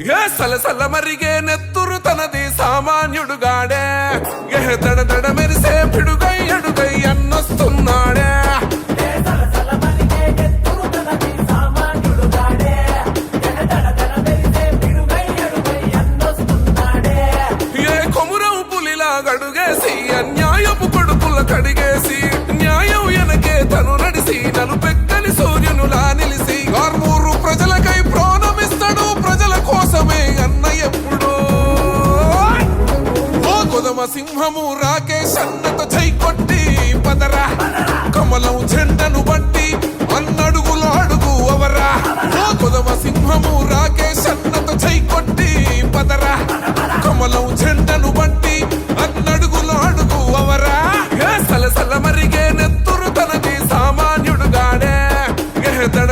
ఏ సలసల మరిగే నెత్తురు తనది సామాన్యుడుగాడే. ఏ దడ దడ మెరిసే పిడుగా సింహము రాకే సన్నత చై కొట్టి పదరా. కమలం జెండను బట్టి అన్నడుగులు అడుగు అవరా. ఓ సింహము రాకే సన్నత చై కొట్టి పదరా. కమలం జెండను బట్టి అన్నడుగులు అడుగు అవరా. సలసల మరిగే నెత్తురు తనది సామాన్యుడుగాడే ఏ దడ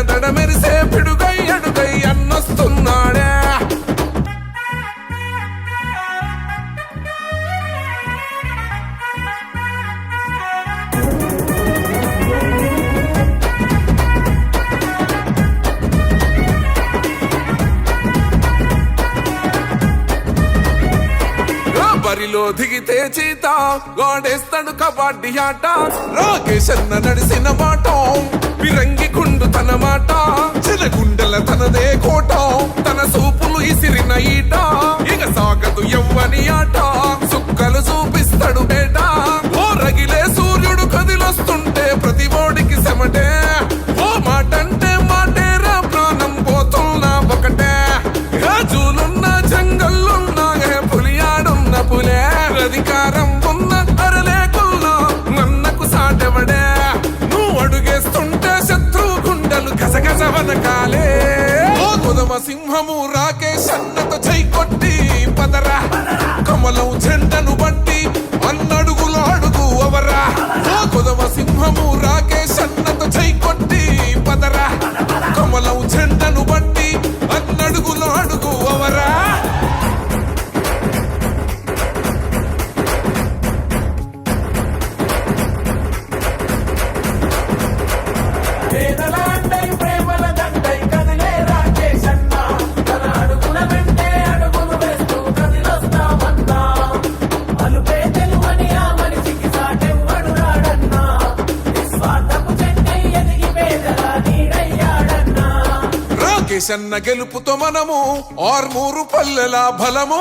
చీత గోడేస్తాడు కబడ్డీ ఆట. రాకేష్ అన్న నడిసిన మాట విరంగి గుండు తన మాట. చిరగుండెల తనదే కోట తన సూపులు ఇసిరిన ఈట. ఇక సాగదు ఎవ్వని ఆట సుక్కలు చూపిస్తాడు బేట. ఓ రగిలే సూర్యుడు కదిలొస్తుంటే ప్రతి ఓడికి సెమటే ఓ సింహము రాకేష్ అన్నత చేయి కొట్టి పదరా. కమలం జెండను బట్టి అన్నడుగులు అడుగు అవరా. కొదవ సింహము రా రాకేష్ గెలుపుతో మనము ఆర్మూరు పల్లెల బలము.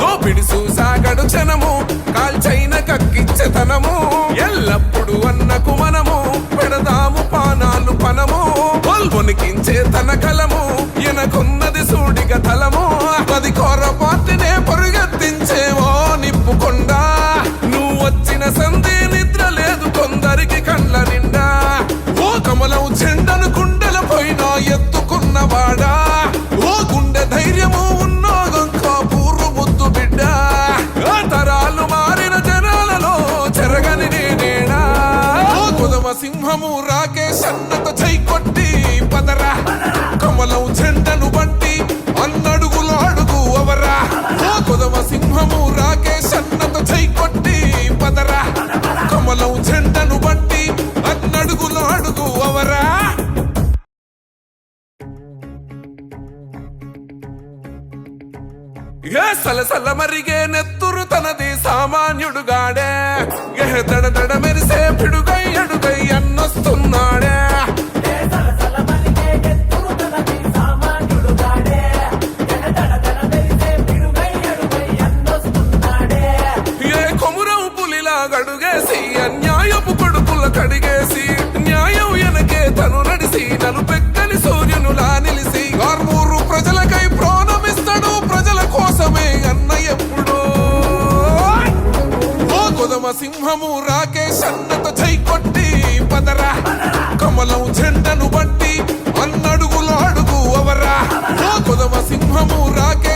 దోపిడి సాగడు జనము కాల్చైన కక్కించెతనము ఎల్లప్పుడు అన్నకు మనము పెడదాము పానాలు పనము. పొల్వొనికించే తన కలము ఎనకున్నది సూడిగ తలము. పది కోర పార్టీనే పరుగెత్తించేవో నిప్పుకొండా నువ్వు వచ్చిన సంధి నిద్ర లేదు కొందరికి కండ్ల నిండా. ఓ కమలం ఉన్నవాడా ఓ గుండె ధైర్యము ఉన్నో పూర్వ ముద్దు బిడ్డ. తరాలు మారిన జనాలలో చెరగని నేనేనా? కుదమ సింహము ఏ సలసల మరిగే నెత్తురు తనది సామాన్యుడుగాడే. ఏ దడ దడ మెరిసే పిడుగై అడుగై అన్నొస్తున్నాడే. అన్యాయపు కొడుకుల కడిగేసి న్యాయం ఎనకే తను నడిసి నలు సింహము రాకేష్ అన్నతో చై కొట్టి పదరా. కమలం జెండను బట్టి అన్నడుగులు అడుగు అవరా. ఓ సింహము రాకే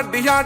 ਸਾਡੀਆਂ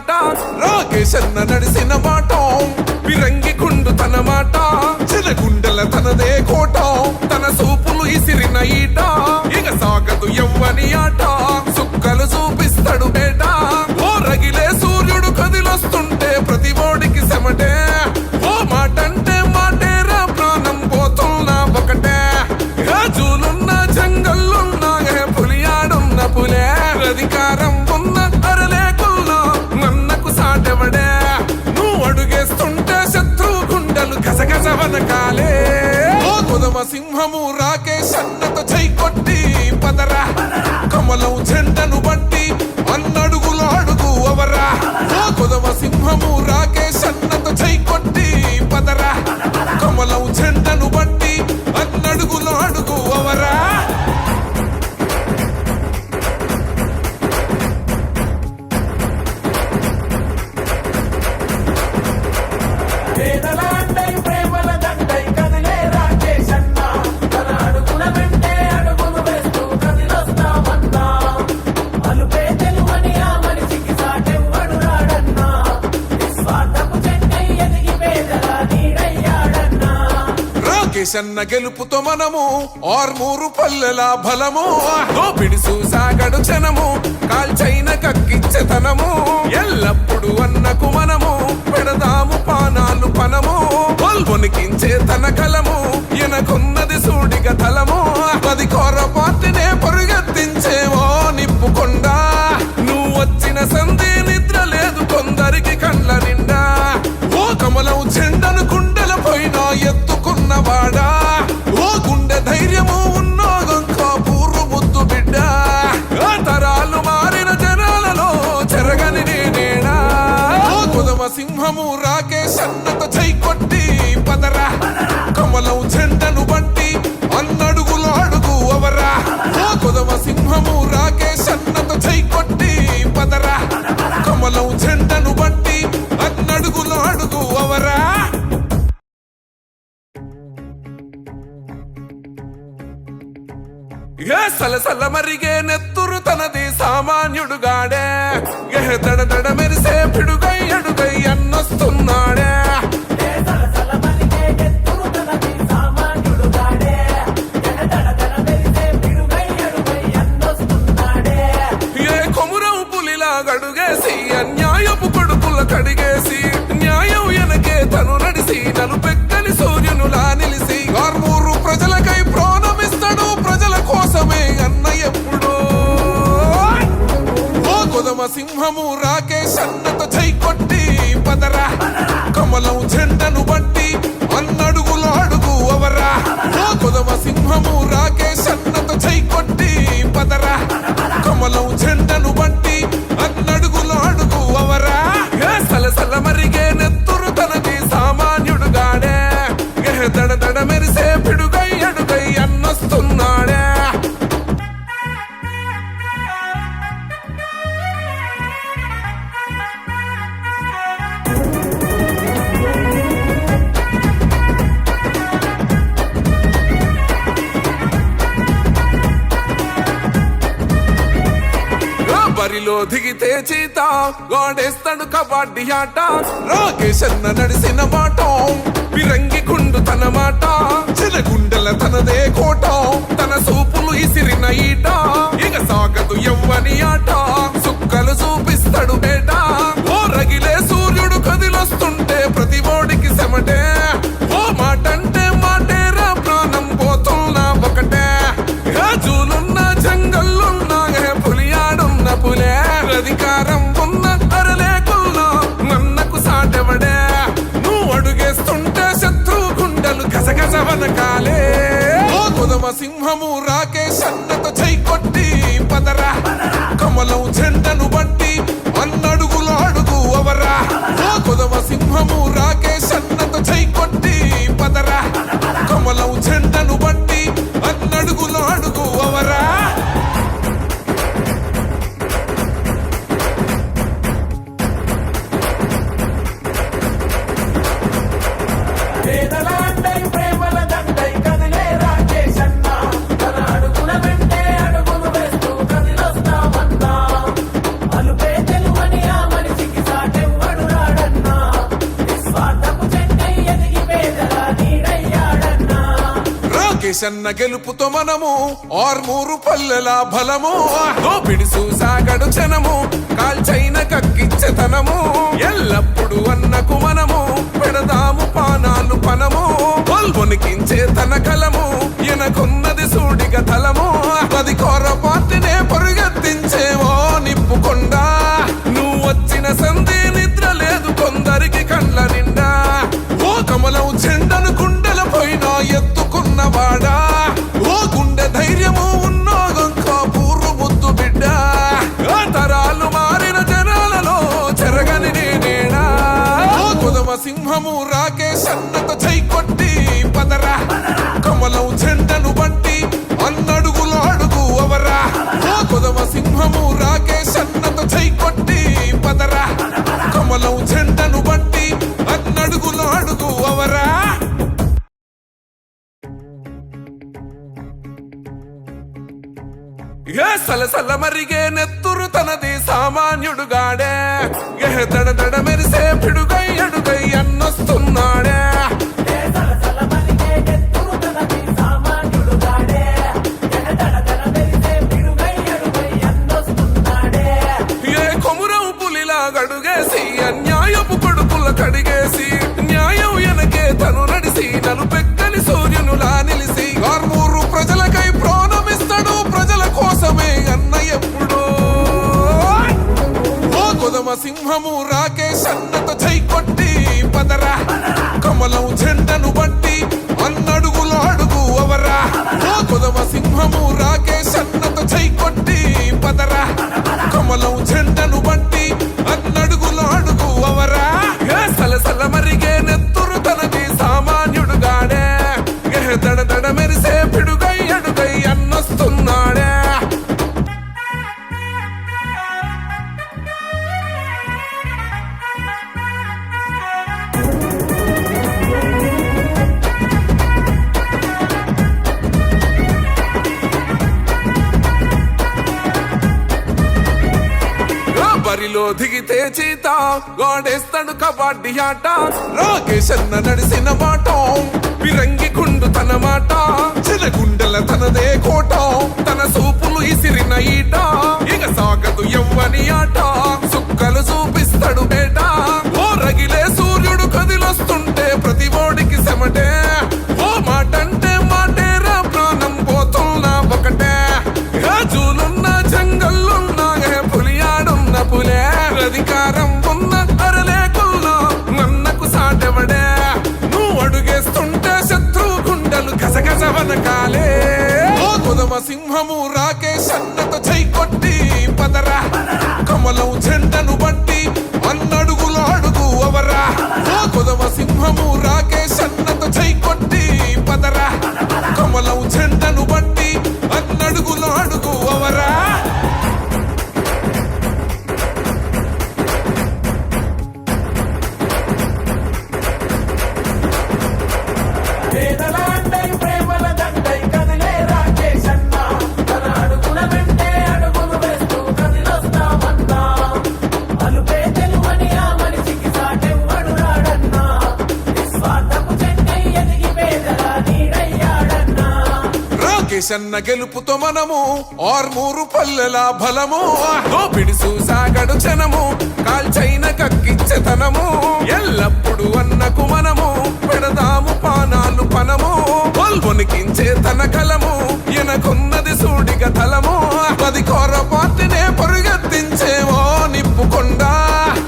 నరసింహము రాకేష్ అన్నత చేయి కొట్టి పదరా. కమలం జెండను బట్టి అన్నడుగులు అడుగు అవరా. కొదవ సింహము రాకే జగదీశన్న గెలుపుతో మనము ఆర్మూరు పల్లెల బలము. దోపిడిసు సాగడు జనము కాల్చైన కక్కిచ్చతనము ఎల్లప్పుడు అన్నకు మనము పెడదాము పానాలు పనము. కొల్వొనికించే తన కలము ఎనకున్నది సూడిగ తలము. అది కోర పార్టీనే పరిగెత్తించే వాడా ఓ గుండె ధైర్యము ఉన్నాగొక్క పూర్వ ముద్దు బిడ్డ. తరాలు మారిన జనాలలో జరగని నేనేనా? కుదమ సింహము రాకేష్ అన్నత జై కొట్టి పదరా. కమలం జెండను alone. ఆట తాబియాట రాకేశన్న నడిసిన మాట. విరంగి కుండు తన మాట. చిన్న గుండెల తనదే కోట. తన సూపులు ఇసిరిన ఈట. ఇక సాగదు ఎవ్వని ఆట. నరసింహము రాకేష్ అన్నతో చేయి కొట్టి పదరా. కమలం చెండు రాకేష్ గెలుపుతో మనము ఆర్మూరు పల్లెల బలము. దోపిడి సాగడు జనము కాల్చైన కక్కించెతనము ఎల్లప్పుడు అన్నకు మనము పెడదాము పానాలు పనము. పొల్వొనికించే తన కలము ఎనకున్నది సూడిగ తలము. పది కోర పార్టీనే పరుగెత్తించేవో నిప్పుకొండా. నువ్వు వచ్చిన సంధి నిద్ర లేదు కొందరికి కండ్ల నిండా. ఓ కమలం చెండనుకుంటా సింహము రాకేష్ అన్నతో చై కొట్టి పదరా. కమలం చెండను బట్టి అన్నడుగులు అడుగు అవరా. ఓ సింహము రాకేష్ అన్నతో చై కొట్టి పదరా. కమలం చెండను బట్టి అన్నడుగులు అడుగు అవరా. ఏ సలసల మరిగే నెత్తురు తనది సామాన్యుడుగాడే. ఏ దడ దడ మెరిసే పిడు కొదమ సింహము రాకేష్ అన్నత చై కొట్టి పదరా. కమలం జెండను బట్టి అన్నడుగులు అడుగు అవరా. ఓ సింహము రాకేష్ అన్నత చై కొట్టి పదరా. కమలం ఆ దిగితే చీత. గోడేస్తాడు కబడ్డీ ఆట. రాకేష్ అన్న నడిసిన మాట. పిరంగి కుండు తన మాట. చిన్న గుండెల తనదే కోట. తన సూపులు ఇసిరిన ఈట. ఇక సాగదు ఎవ్వని ఆట. సింహము రాకేష్ అన్నతో చై కొట్టి పదరా. సన్న గెలుపుతో మనము ఆర్మూరు పల్లెల బలము. దోపిడి సాగడు జనము కాల్చైన కక్కిచ్చతనము. ఎల్లప్పుడు అన్నకు మనము పెడదాము పానాలు పనము. కొల్వొనికించే తన కలము ఎనకున్నది సూడిగ తలము. పది కోర పాటినే పరుగెత్తించేవో నిప్పుకొండా.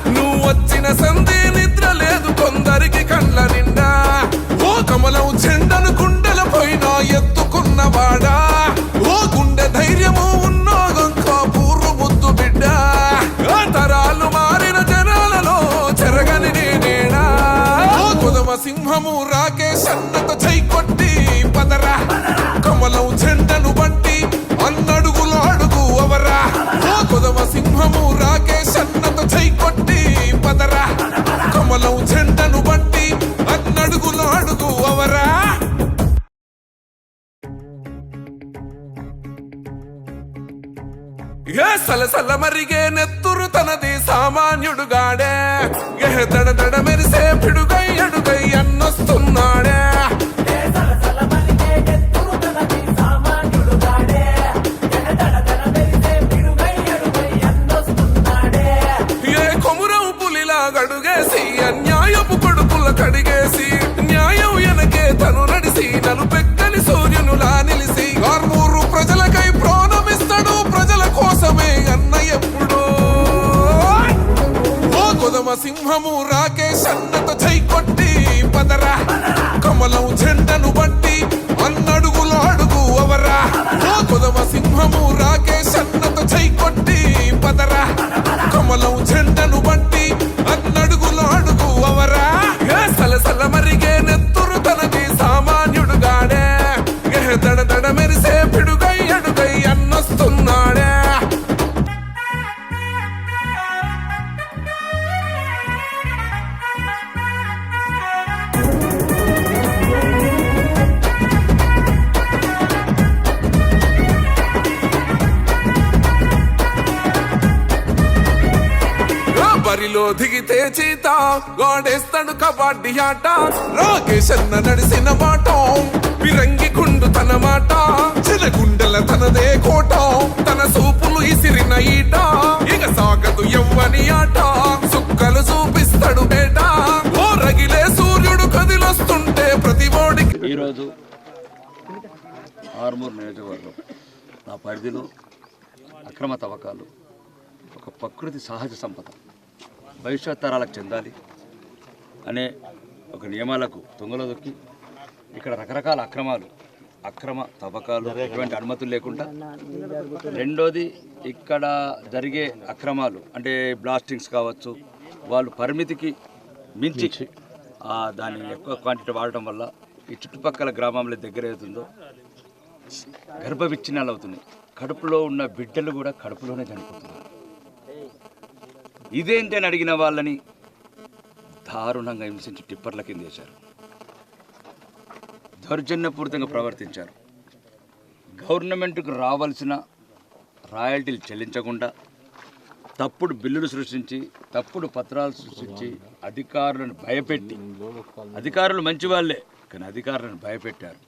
నువ్వు వచ్చిన సంధి నిద్ర లేదు కొందరికి కండ్ల నిండా. ఓ కమలం చెండు గాడేస్తాడు కబడ్డీ ఆట. రాకేష్ అన్న నడిసిన మాట. విరంగి కుండు తన మాట. చిలగుండెల తనదే కోట. తన సూపులు ఇసిరిన ఈట. ఇక సాగదు ఎవ్వని ఆట. సుక్కలు చూపిస్తాడు బేట ఓ రగిలే సూర్యుడు కదిలొస్తుంటే ప్రతి ఓడికి ఈరోజు ఆర్మూర్ నియోజకవర్గం నా పరిధిలో అక్రమ తవ్వకాలు ఒక ప్రకృతి సహజ సంపద. భవిష్యత్ తరాలకు చెందాలి అనే ఒక నియమాలకు తొంగలో దొక్కి ఇక్కడ రకరకాల అక్రమాలు అక్రమ తవ్వకాలు ఎటువంటి అనుమతులు లేకుండా రెండోది ఇక్కడ జరిగే అక్రమాలు అంటే బ్లాస్టింగ్స్ కావచ్చు వాళ్ళు పరిమితికి మించి దాన్ని ఎక్కువ క్వాంటిటీ వాడటం వల్ల ఈ చుట్టుపక్కల గ్రామంలో దగ్గర అవుతుందో గర్భ విచ్ఛిన్నాలు అవుతున్నాయి కడుపులో ఉన్న బిడ్డలు కూడా కడుపులోనే చనిపోతున్నారు. ఇదేంటి అని అడిగిన వాళ్ళని దారుణంగా హింసించి టిప్పర్ల కింద వేశారు. దౌర్జన్యపూరితంగా ప్రవర్తించారు. గవర్నమెంట్కు రావాల్సిన రాయల్టీలు చెల్లించకుండా తప్పుడు బిల్లులు సృష్టించి తప్పుడు పత్రాలు సృష్టించి అధికారులను భయపెట్టి అధికారులు మంచి వాళ్ళే కానీ అధికారులను భయపెట్టారు.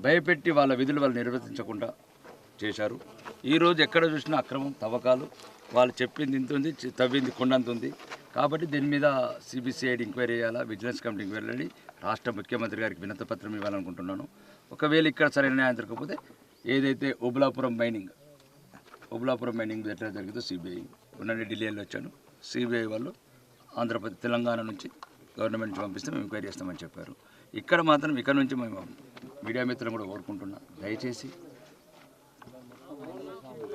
భయపెట్టి వాళ్ళ విధులు వాళ్ళు నిర్వర్తించకుండా చేశారు. ఈరోజు ఎక్కడ చూసినా అక్రమం తవ్వకాలు వాళ్ళు చెప్పింది ఇంత ఉంది తవ్వింది కొండంత ఉంది. కాబట్టి దీని మీద సిబిసిఐడి ఎంక్వైరీ చేయాలా విజిలెన్స్ కమిటీ ఎంక్వైరీ రాష్ట్ర ముఖ్యమంత్రి గారికి వినతి పత్రం ఇవ్వాలనుకుంటున్నాను. ఒకవేళ ఇక్కడ సరైన న్యాయం దొరకకపోతే ఏదైతే ఓబులాపురం మైనింగ్ ఓబులాపురం మైనింగ్ ఎట్లా జరిగిందో సిబిఐ ఉన్నది ఢిల్లీలో వచ్చాను. సిబిఐ వాళ్ళు ఆంధ్రప్రదేశ్ తెలంగాణ నుంచి గవర్నమెంట్ నుంచి పంపిస్తే మేము ఎంక్వైరీ చేస్తామని చెప్పారు. ఇక్కడ మాత్రం ఇక్కడ నుంచి మేము మీడియా మిత్రులను కూడా కోరుకుంటున్నాం. దయచేసి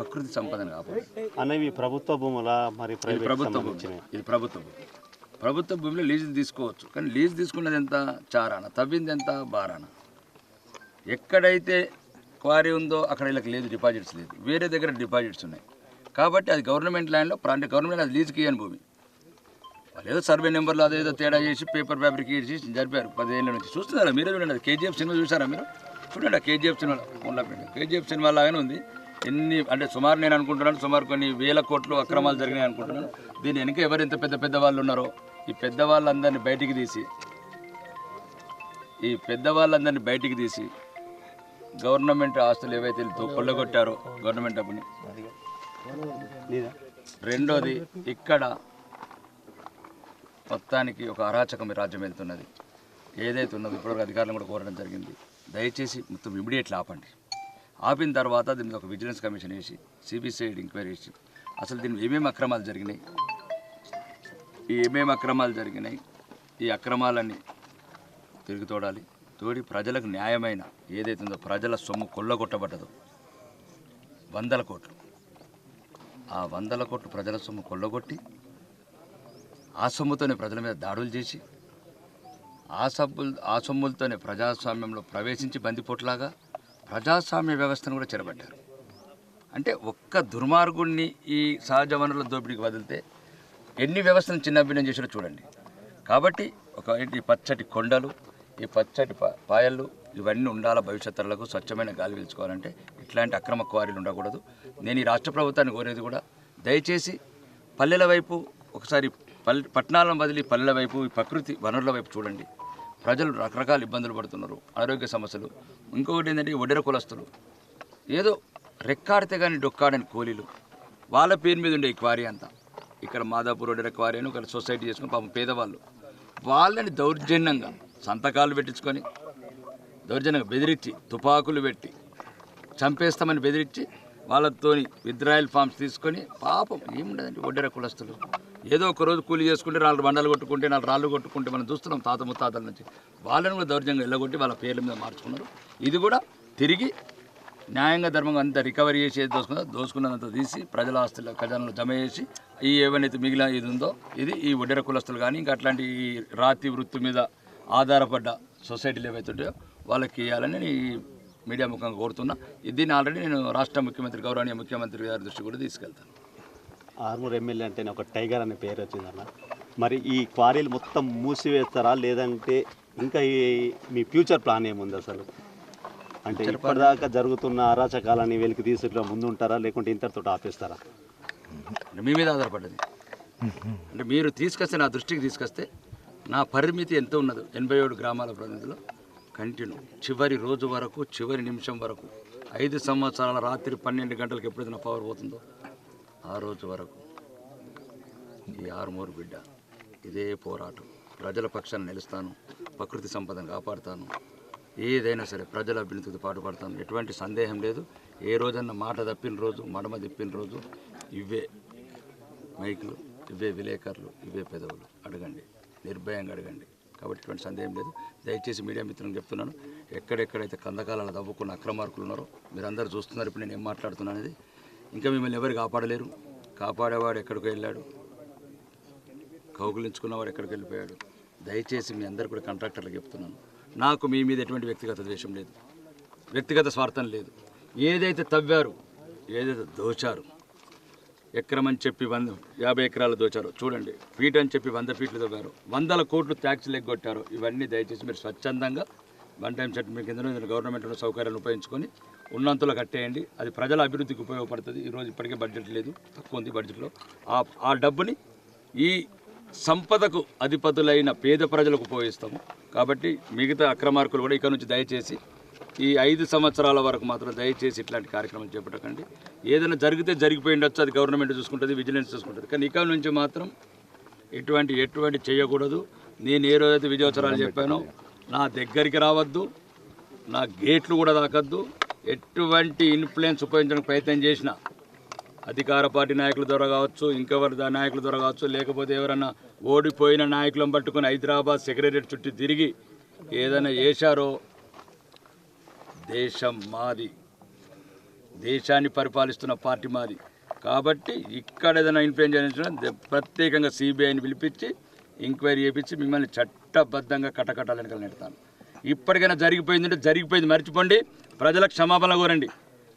ప్రకృతి సంపదను కాపాడు. అనేవి ప్రభుత్వ భూముల? మరి ప్రభుత్వ భూమి. ఇది ప్రభుత్వ భూమి. ప్రభుత్వ భూమిలో లీజు తీసుకోవచ్చు. కానీ లీజు తీసుకున్నది ఎంత? చారాన. తవ్వింది ఎంత? బారాన. ఎక్కడైతే క్వారీ ఉందో అక్కడ వీళ్ళకి లేదు డిపాజిట్స్ లేదు. వేరే దగ్గర డిపాజిట్స్ ఉన్నాయి. కాబట్టి అది గవర్నమెంట్ ల్యాండ్లో ప్రాంత గవర్నమెంట్ అది లీజుకి ఇవ్వని భూమి. వాళ్ళు ఏదో సర్వే నెంబర్లో అదేదో తేడా చేసి పేపర్ ఫ్యాబ్రిక్ చేసి జరిపారు పదిహేళ్ళ నుంచి. చూస్తున్నారా మీరే? చూడండి అది కేజీఎఫ్ సినిమా చూసారా మీరు? చూడండి ఆ కేజీఎఫ్ సినిమా ఫోన్లో కేజీఎఫ్ సినిమా లాగానే ఉంది. ఎన్ని అంటే సుమారు నేను అనుకుంటున్నాను సుమారు కొన్ని వేల కోట్లు అక్రమాలు జరిగినాయి అనుకుంటున్నాను. దీని వెనుక ఎవరు ఎంత పెద్ద పెద్ద వాళ్ళు ఉన్నారో ఈ పెద్దవాళ్ళందరినీ బయటికి తీసి ఈ పెద్దవాళ్ళందరినీ బయటికి తీసి గవర్నమెంట్ ఆస్తులు ఏవైతే కొల్లగొట్టారో గవర్నమెంట్ డబ్బుని. రెండోది ఇక్కడ మొత్తానికి ఒక అరాచకం రాజ్యం వెళ్తున్నది. ఏదైతే ఉన్నదో ఇప్పటివరకు అధికారులను కూడా కోరడం జరిగింది. దయచేసి మొత్తం ఇమీడియట్లీ ఆపండి. ఆపిన తర్వాత దీని మీద ఒక విజిలెన్స్ కమిషన్ వేసి సిబిసిఐడి ఎంక్వైరీ చేసి అసలు దీని ఏమేమి అక్రమాలు జరిగినాయి? ఈ ఏమేమి అక్రమాలు జరిగినాయి? ఈ అక్రమాలన్నీ తిరిగి తోడాలి. తోడి ప్రజలకు న్యాయమైన ఏదైతుందో ప్రజల సొమ్ము కొల్లగొట్టబడ్డదో వందల కోట్లు. ఆ వందల కోట్లు ప్రజల సొమ్ము కొల్లగొట్టి ఆ సొమ్ముతోనే ప్రజల మీద దాడులు చేసి ఆ సబ్బులు ఆ సొమ్ములతోనే ప్రజాస్వామ్యంలో ప్రవేశించి బందిపోట్లాగా ప్రజాస్వామ్య వ్యవస్థను కూడా చెరబట్టారు. అంటే ఒక్క దుర్మార్గుడిని ఈ సహజ వనరుల దోపిడీకి వదిలితే ఎన్ని వ్యవస్థను చిన్నభిన్నం చేసినా చూడండి. కాబట్టి ఒక ఈ పచ్చటి కొండలు ఈ పచ్చటి పా- పాయలు ఇవన్నీ ఉండాల భవిష్యత్ తరాలకు స్వచ్ఛమైన గాలి పీల్చుకోవాలంటే ఇట్లాంటి అక్రమ క్వారీలు ఉండకూడదు. నేను ఈ రాష్ట్ర ప్రభుత్వాన్ని కోరేది కూడా దయచేసి పల్లెల వైపు ఒకసారి పల్లె పట్టణాలను బదిలి పల్లెల వైపు ఈ ప్రకృతి వనరుల వైపు చూడండి. ప్రజలు రకరకాల ఇబ్బందులు పడుతున్నారు ఆరోగ్య సమస్యలు. ఇంకొకటి ఏంటంటే ఈ కులస్తులు. ఏదో రెక్కాడితే కానీ డొక్కాడని కూలీలు. వాళ్ళ పేరు మీద ఉండే ఈ క్వారీ అంతా. ఇక్కడ మాదాపూర్ వడ్డెర క్వారీ అని ఒక సొసైటీ చేసుకుని పాపం పేదవాళ్ళు. వాళ్ళని దౌర్జన్యంగా సంతకాలు పెట్టించుకొని దౌర్జన్యంగా బెదిరించి తుపాకులు పెట్టి చంపేస్తామని బెదిరించి వాళ్ళతోని విద్రాయల్ ఫామ్స్ తీసుకొని పాపం ఏముండదండి వడ్డెర కులస్తులు. ఏదో ఒక రోజు కూలి చేసుకుంటే నాలుగు బండలు కొట్టుకుంటే నాలుగు రాళ్ళు కొట్టుకుంటే మనం చూస్తున్నాం తాత ముత్తాతల నుంచి. వాళ్ళని కూడా దౌర్జంగా వెళ్ళగొట్టి వాళ్ళ పేర్ల మీద మార్చుకున్నారు. ఇది కూడా తిరిగి న్యాయంగా ధర్మంగా అంత రికవరీ చేసి ఏది దోసుకుందో దోసుకున్నంత తీసి ప్రజల ఆస్తుల ఖజానాలు జమ చేసి ఈ ఏవైతే మిగిలిన ఇది ఉందో ఇది ఈ ఒడ్డెర కులస్తులు కానీ ఇంకా అట్లాంటి ఈ రాతి వృత్తి మీద ఆధారపడ్డ సొసైటీలు ఏవైతుంటాయో వాళ్ళకి ఇవ్వాలని నేను ఈ మీడియా ముఖంగా కోరుతున్నా. దీన్ని ఆల్రెడీ నేను రాష్ట్ర ముఖ్యమంత్రి గౌరవనీయ ముఖ్యమంత్రి గారి దృష్టి కూడా తీసుకెళ్తాను. ఆర్మూర్ ఎమ్మెల్యే అంటేనే ఒక టైగర్ అనే పేరు వచ్చిందన్న. మరి ఈ క్వారీలు మొత్తం మూసివేస్తారా లేదంటే ఇంకా ఈ మీ ఫ్యూచర్ ప్లాన్ ఏముంది అసలు? అంటే ఇప్పటిదాకా జరుగుతున్న అరాచకాలని వెలికి ముందు ఉంటారా లేకుంటే ఇంతటితో ఆపేస్తారా? అంటే మీ మీద ఆధారపడ్డది. అంటే మీరు తీసుకొస్తే నా దృష్టికి తీసుకొస్తే నా పరిమితి ఎంత ఉన్నదో ఎనభై ఏడు గ్రామాల ప్రతినిధులు కంటిన్యూ. చివరి రోజు వరకు చివరి నిమిషం వరకు ఐదు సంవత్సరాల రాత్రి పన్నెండు గంటలకు ఎప్పుడైతే నా పవర్ పోతుందో ఆ రోజు వరకు ఈ ఆరుమూరు బిడ్డ ఇదే పోరాటం. ప్రజల పక్షాన్ని నిలుస్తాను ప్రకృతి సంపదను కాపాడుతాను. ఏదైనా సరే ప్రజల అభ్యున్నతికి పాటుపడతాను. ఎటువంటి సందేహం లేదు. ఏ రోజన్నా మాట తప్పిన రోజు మడమ తిప్పిన రోజు ఇవే మైకులు ఇవే విలేకరులు ఇవే పెదవులు. అడగండి. నిర్భయంగా అడగండి. కాబట్టి ఇటువంటి సందేహం లేదు. దయచేసి మీడియా మిత్రులను చెప్తున్నాను. ఎక్కడెక్కడైతే కందకాలలో తవ్వుకున్న అక్రమార్కులు ఉన్నారో మీరందరూ చూస్తున్నారు. ఇప్పుడు నేను ఏం మాట్లాడుతున్నాను అనేది ఇంకా మిమ్మల్ని ఎవరు కాపాడలేరు? కాపాడేవాడు ఎక్కడికి వెళ్ళాడు. కౌగులించుకున్నవాడు ఎక్కడికి వెళ్ళిపోయాడు. దయచేసి మీ అందరు కూడా కాంట్రాక్టర్లకు చెప్తున్నాను. నాకు మీ మీద ఎటువంటి వ్యక్తిగత ద్వేషం లేదు. వ్యక్తిగత స్వార్థం లేదు. ఏదైతే తవ్వారు ఏదైతే దోచారు ఎకరం అని చెప్పి వంద యాభై ఎకరాలు దోచారు చూడండి ఫీట్ అని చెప్పి వంద ఫీట్లు తవ్వారు వందల కోట్లు ట్యాక్స్లు ఎగ్గొట్టారు ఇవన్నీ దయచేసి మీరు స్వచ్ఛందంగా వన్ టైం సెట్ మీ కింద గవర్నమెంట్ ఉన్న సౌకర్యాలను ఉపయోగించుకొని ఉన్నంతలో కట్టేయండి. అది ప్రజల అభివృద్ధికి ఉపయోగపడుతుంది. ఈరోజు ఇప్పటికే బడ్జెట్ లేదు. తక్కువ ఉంది బడ్జెట్లో ఆ ఆ డబ్బుని ఈ సంపదకు అధిపతులైన పేద ప్రజలకు ఉపయోగిస్తాము. కాబట్టి మిగతా అక్రమార్కులు కూడా ఇక్కడ నుంచి దయచేసి ఈ ఐదు సంవత్సరాల వరకు మాత్రం దయచేసి ఇట్లాంటి కార్యక్రమం చేపట్టకండి. ఏదైనా జరిగితే జరిగిపోయి ఉండొచ్చు. అది గవర్నమెంట్ చూసుకుంటుంది విజిలెన్స్ చూసుకుంటుంది. కానీ ఇక్కడ నుంచి మాత్రం ఎటువంటి ఎటువంటి చేయకూడదు. నేను ఏ రోజైతే విజయోత్సరాలు చెప్పానో నా దగ్గరికి రావద్దు. నా గేట్లు కూడా తాకద్దు. ఎటువంటి ఇన్ఫ్లుయెన్స్ ఉపయోగించడానికి ప్రయత్నం చేసినా అధికార పార్టీ నాయకుల ద్వారా కావచ్చు ఇంకెవరి నాయకులు నాయకుల ద్వారా కావచ్చు లేకపోతే ఎవరన్నా ఓడిపోయిన నాయకులను పట్టుకుని హైదరాబాద్ సెక్రటరీ చుట్టూ తిరిగి ఏదైనా చేశారో దేశం మాది. దేశాన్ని పరిపాలిస్తున్న పార్టీ మాది. కాబట్టి ఇక్కడ ఏదైనా ఇన్ఫ్లుయెన్స్ చేయించిన ప్రత్యేకంగా సిబిఐని పిలిపించి ఎంక్వైరీ చేయించి మిమ్మల్ని చట్టబద్ధంగా కటకటాల నెడతాను. ఇప్పటికైనా జరిగిపోయిందంటే జరిగిపోయింది. మర్చిపోండి. ప్రజలకు క్షమాపణ కోరండి.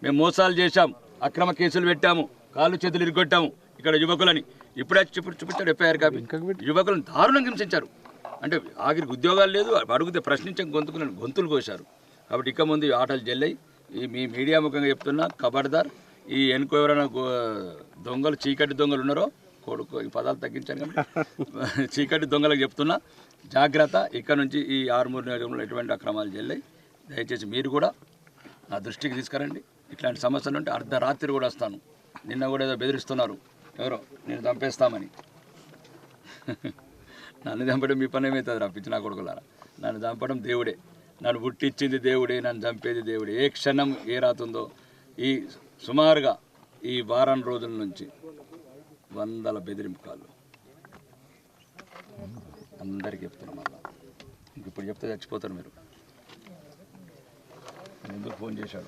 మేము మోసాలు చేశాం. అక్రమ కేసులు పెట్టాము. కాళ్ళు చేతులు ఇరుగొట్టాము ఇక్కడ యువకులని. ఇప్పుడే చూపు చూపించాడు ఎఫ్ఐఆర్ కాపీ. యువకులను దారుణంగా హింసించారు. అంటే ఆఖరికి ఉద్యోగాలు లేదు. అడిగితే ప్రశ్నించే గొంతుకులను గొంతులు కోశారు. కాబట్టి ఇక ముందు ఆటలు జల్లాయి ఈ మీ మీడియా ముఖంగా చెప్తున్నా ఖబర్దార్ ఈ ఎన్కో ఎవరైనా దొంగలు చీకటి దొంగలు ఉన్నారో కొడుకు ఈ పదాలు తగ్గించాను కానీ చీకటి దొంగలకు చెప్తున్నా జాగ్రత్త. ఇక్కడ నుంచి ఈ ఆరుమూరు నియోజకంలో ఎటువంటి అక్రమాలు చెల్లాయి దయచేసి మీరు కూడా నా దృష్టికి తీసుకురండి. ఇట్లాంటి సమస్యలు ఉంటే అర్ధరాత్రి కూడా వస్తాను. నిన్న కూడా ఏదో బెదిరిస్తున్నారు. ఎవరో నేను చంపేస్తామని. నన్ను చంపడం మీ పని ఏమవుతుంది రప్పించి నా కొడుకులారా? నన్ను చంపడం దేవుడే. నన్ను పుట్టించింది దేవుడే నన్ను చంపేది దేవుడే. ఏ క్షణం ఏ రాతుందో ఈ సుమారుగా ఈ వారం రోజుల నుంచి వందల బెదిరింపుకాలు అందరికి చెప్తున్నాం మళ్ళా ఇంక ఇప్పుడు చెప్తే చచ్చిపోతారు మీరు. ఎందుకు ఫోన్ చేశాడు?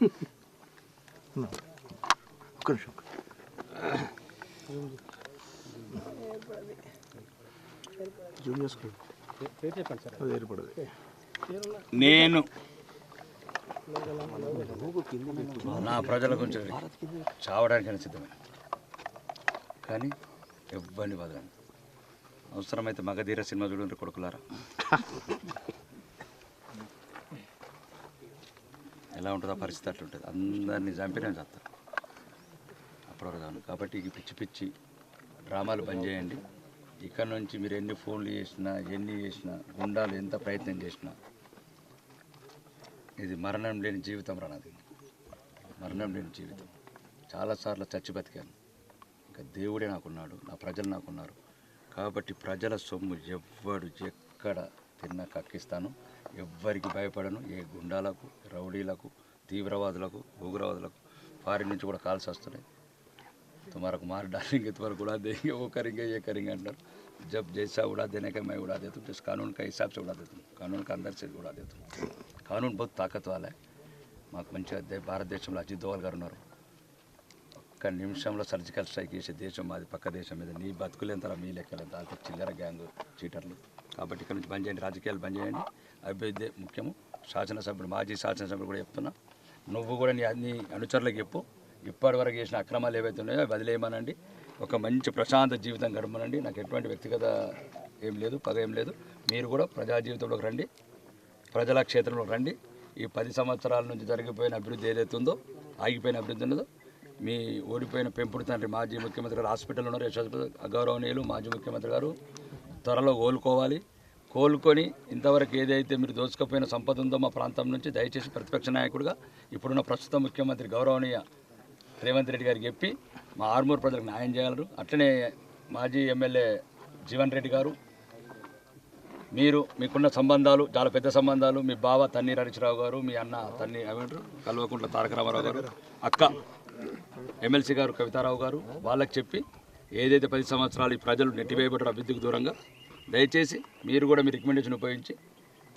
నేను నా ప్రజల గురించి చావడానికైనా సిద్ధమే. కానీ ఎవ్వరిని వదలండి అవసరమైతే మగధీర సినిమా చూడండి కొడుకులారా. ఎలా ఉంటుందో పరిస్థితి అట్లుంటుంది అందరినీ చంపినా చేస్తారు అప్పటివరకు కాబట్టి ఈ పిచ్చి పిచ్చి డ్రామాలు బంద్ చేయండి. ఇక్కడ నుంచి మీరు ఎన్ని ఫోన్లు చేసినా ఎన్ని చేసినా గుండాలు ఎంత ప్రయత్నం చేసినా ఇది మరణం లేని జీవితం రానది మరణం లేని జీవితం. చాలాసార్లు చచ్చి బతికాను. ఇంకా దేవుడే నాకున్నాడు నా ప్రజలు నాకున్నారు. కాబట్టి ప్రజల సొమ్ము ఎవ్వడు ఎక్కడ తిన్నా కక్కిస్తాను. ఎవ్వరికి భయపడను. ఏ గుండాలకు రౌడీలకు తీవ్రవాదులకు ఉగ్రవాదులకు ఫారిన్ నుంచి కూడా కాల్స్ వస్తున్నాయి. तुम्हारा कुमार डालेंगे तुम्हारा उड़ा देंगे वो करेंगे ये करेंगे अंदर जब जैसा उड़ा देने का मैं उड़ा देता हूँ जिस कानून का हिसाब से उड़ा देता हूँ कानून का अंदर से उड़ा देता हूँ कानून बहुत ताकत वाला है మాకు మంచిగా దే- భారతదేశంలో అజిత్ దోవల్ గారు ఉన్నారు ఒక్క నిమిషంలో సర్జికల్ స్ట్రైక్ చేసే దేశం మాది పక్క దేశం మీద నీ బతుకులేంతరా మీ లెక్కలేంత అంత చిల్లర గ్యాంగ్ చీటర్లు కాబట్టి ఇక్కడ నుంచి బంద్ చేయండి రాజకీయాలు బంద్ చేయండి అభివృద్ధి ముఖ్యము శాసనసభ్యుడు మాజీ శాసనసభ్యుడు కూడా చెప్తున్నా నువ్వు కూడా నీ అన్ని అనుచరులకు చెప్పు ఇప్పటి వరకు చేసిన అక్రమాలు ఏవైతే ఉన్నాయో అవి వదిలేయమనండి. ఒక మంచి ప్రశాంత జీవితం గడపనండి నాకు ఎటువంటి వ్యక్తిగత ఏం లేదు పగ ఏం లేదు. మీరు కూడా ప్రజా జీవితంలోకి రండి. ప్రజల క్షేత్రంలోకి రండి. ఈ పది సంవత్సరాల నుంచి జరిగిపోయిన అభివృద్ధి ఏదైతే ఉందో ఆగిపోయిన అభివృద్ధి ఉన్నదో మీ ఓడిపోయిన పెంపుడు తండ్రి మాజీ ముఖ్యమంత్రి గారు హాస్పిటల్లో ఉన్నారు యశోద గౌరవనీయులు మాజీ ముఖ్యమంత్రి గారు త్వరలో కోలుకోవాలి. కోలుకొని ఇంతవరకు ఏదైతే మీరు దోచుకపోయిన సంపద ఉందో మా ప్రాంతం నుంచి దయచేసి ప్రతిపక్ష నాయకుడిగా ఇప్పుడున్న ప్రస్తుత ముఖ్యమంత్రి గౌరవనీయ రేవంత్ రెడ్డి గారికి చెప్పి మా ఆర్మూర్ ప్రజలకు న్యాయం చేయగలరు అట్లనే మాజీ ఎమ్మెల్యే జీవన్ రెడ్డి గారు మీరు మీకున్న సంబంధాలు చాలా పెద్ద సంబంధాలు మీ బావ తన్ని హరీశ్రావు గారు మీ అన్న తన్ని ఏమంటారు? కల్వకుంట్ల తారక రామారావు గారు అక్క ఎమ్మెల్సీ గారు కవితారావు గారు వాళ్ళకి చెప్పి ఏదైతే పది సంవత్సరాలు ఈ ప్రజలు నెట్టివేయబడ్డారు అభివృద్ధికి దూరంగా దయచేసి మీరు కూడా మీ రికమెండేషన్ ఉపయోగించి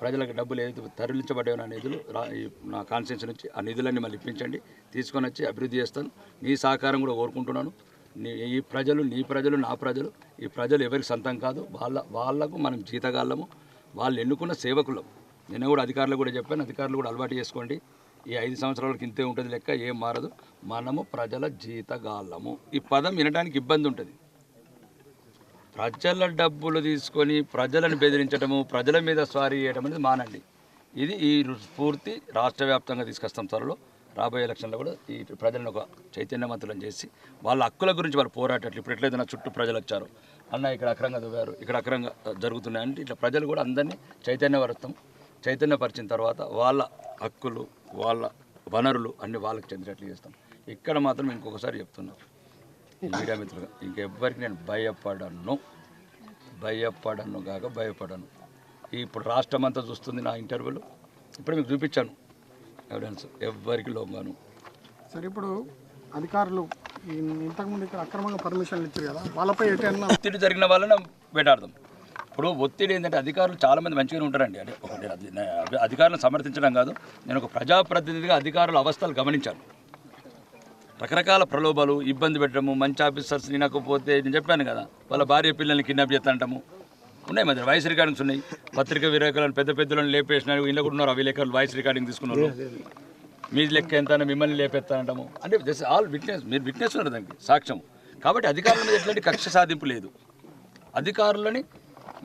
ప్రజలకు డబ్బులు ఏదైతే తరలించబడ్డాయో నా నిధులు ఈ నా కాన్స్టిట్యూన్సీ నుంచి ఆ నిధులన్నీ మళ్ళీ ఇప్పించండి. తీసుకొని వచ్చి అభివృద్ధి చేస్తాను. నీ సహకారం కూడా కోరుకుంటున్నాను. నీ ఈ ప్రజలు నీ ప్రజలు నా ప్రజలు ఈ ప్రజలు ఎవరికి సొంతం కాదు వాళ్ళ వాళ్ళకు మనం జీతగాళ్ళము. వాళ్ళు ఎన్నుకున్న సేవకులం. నేను కూడా అధికారులు కూడా చెప్పాను అధికారులు కూడా అలవాటు చేసుకోండి. ఈ ఐదు సంవత్సరాలకు ఇంతే ఉంటుంది లెక్క ఏం మారదు. మనము ప్రజల జీతగాళ్ళము. ఈ పదం వినడానికి ఇబ్బంది ఉంటుంది. ప్రజల డబ్బులు తీసుకొని ప్రజలను బెదిరించడము ప్రజల మీద స్వారీ చేయడం అనేది మానండి. ఇది ఈ స్ఫూర్తి రాష్ట్ర వ్యాప్తంగా తీసుకొస్తాం త్వరలో. రాబోయే ఎలక్షన్లో కూడా ఈ ప్రజలను ఒక చైతన్యవంతులను చేసి వాళ్ళ హక్కుల గురించి వాళ్ళు పోరాటట్లు ఇప్పుడు ఎట్లయితే నా చుట్టూ ప్రజలు వచ్చారు అన్న ఇక్కడ అక్రంగా దువ్వారు ఇక్కడ అక్రంగా జరుగుతున్నాయంటే ఇట్లా ప్రజలు కూడా అందరినీ చైతన్యపరుస్తాం. చైతన్యపరిచిన తర్వాత వాళ్ళ హక్కులు వాళ్ళ వనరులు అన్ని వాళ్ళకి చెందినట్లు చేస్తాం. ఇక్కడ మాత్రం ఇంకొకసారి చెప్తున్నాం. మీడియా మిత్రులుగా ఇంకెవ్వరికి నేను భయపడను. భయపడను కాక భయపడను. ఇప్పుడు రాష్ట్రం అంతా చూస్తుంది నా ఇంటర్వ్యూలో. ఇప్పుడు మీకు చూపించాను ఎవిడెన్స్. ఎవ్వరికి లొంగను. సరే ఇప్పుడు అధికారులు ఇంతకుముందు ఇక్కడ అక్రమంగా పర్మిషన్లు ఇచ్చారు కదా వాళ్ళపై ఎటైనా ఒత్తిడి జరిగిన వాళ్ళని వేటాడదాం. ఇప్పుడు ఒత్తిడి ఏంటంటే అధికారులు చాలామంది మంచిగానే ఉంటారండి. అంటే అధికారులను సమర్థించడం కాదు. నేను ఒక ప్రజాప్రతినిధిగా అధికారుల అవస్థలు గమనించాను. రకరకాల ప్రలోభాలు ఇబ్బంది పెట్టడము మంచి ఆఫీసర్స్ వినకపోతే నేను చెప్పాను కదా వాళ్ళ భార్య పిల్లల్ని కిడ్నాప్ చేస్తాంటాము ఉన్నాయి మరి వాయిస్ రికార్డింగ్స్ ఉన్నాయి. పత్రిక విలేకరులను పెద్ద పెద్దలను లేపేసిన ఇలా కూడా ఉన్నారు ఆ విలేకరులు వాయిస్ రికార్డింగ్ తీసుకున్నారు మీ లెక్క ఎంత మిమ్మల్ని లేపేస్తానంటాము అంటే దిస్ ఆల్ విట్నెస్ మీరు విట్నెస్ ఉన్నారు దానికి సాక్ష్యం. కాబట్టి అధికారుల మీద ఎట్లాంటి కక్ష సాధింపు లేదు. అధికారులని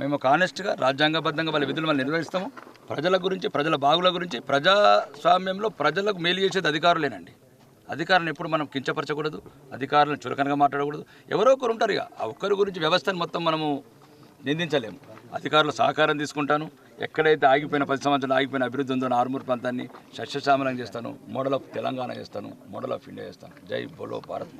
మేము ఒక ఆనెస్ట్గా రాజ్యాంగబద్ధంగా వాళ్ళ విధులు మనం నిర్వహిస్తాము. ప్రజల గురించి ప్రజల బాగుల గురించి ప్రజాస్వామ్యంలో ప్రజలకు మేలు చేసేది అధికారులేనండి. అధికారులను ఎప్పుడు మనం కించపరచకూడదు అధికారులను చులకనగా మాట్లాడకూడదు. ఎవరో ఒకరు ఉంటారు ఇక. ఆ ఒక్కరి గురించి వ్యవస్థను మొత్తం మనము నిందించలేము. అధికారుల సహకారం తీసుకుంటాను. ఎక్కడైతే ఆగిపోయిన పది సంవత్సరాలు ఆగిపోయిన అభివృద్ధి ఉందో ఆర్మూర్ ప్రాంతాన్ని సస్యశ్యామలం చేస్తాను. మోడల్ ఆఫ్ తెలంగాణ చేస్తాను. మోడల్ ఆఫ్ ఇండియా చేస్తాను. జై బోలో భారత్